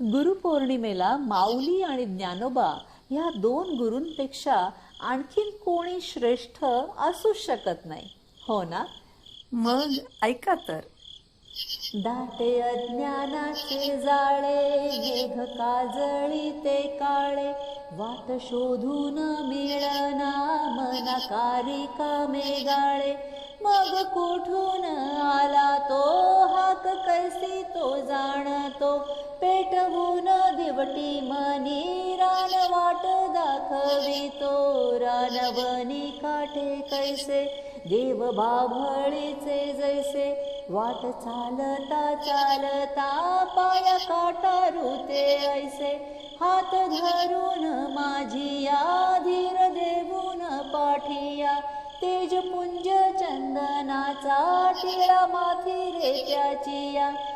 गुरुपौर्णिमेला माऊली आणि ज्ञानोबा या दोन गुरूंपेक्षा आणखीन कोणी श्रेष्ठ असू शकत नाही. हो ना? मग ऐका तर. दाटे अज्ञानाचे जाळे मेघ काजळी ते काळे वाट शोधून मिळना मना कारिका मेघाळे मग कुठून आला तो पेटवून दिवटी मनी रान वाट दाखवितो रानवनी काठे कैसे? देव बाभळीचे जैसे वाट चालता चालता पाया काटारू ते ऐसे. हात धरून माझिया धीर देऊन पाठिया. तेजपुंज चंदनाचा टिळा माथी रे त्याची या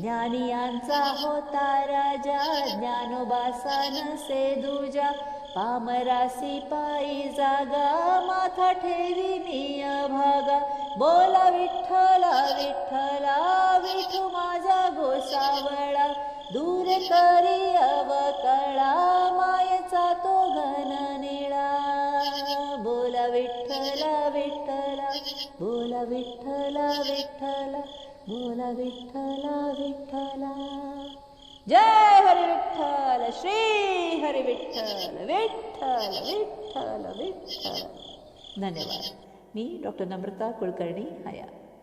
ज्ञानियांचा होता राजा ज्ञानोबासा नसे दुजा. पामरासी पायी जागा माथा ठेवी निय भागा बोला विठ्ठला विठ्ठला विठू माझा गोसावळा. दूर करी अवकळा मायेचा तो घन निळा. बोला विठ्ठला विठ्ठला बोला विठ्ठला विठ्ठला. बोला विठ्ठला विठ्ठला जय हरी विठ्ठल श्री हरी विठ्ठल विठ्ठल विठ्ठल विठ्ठल धन्यवाद मी डॉक्टर नम्रता कुलकर्णी हया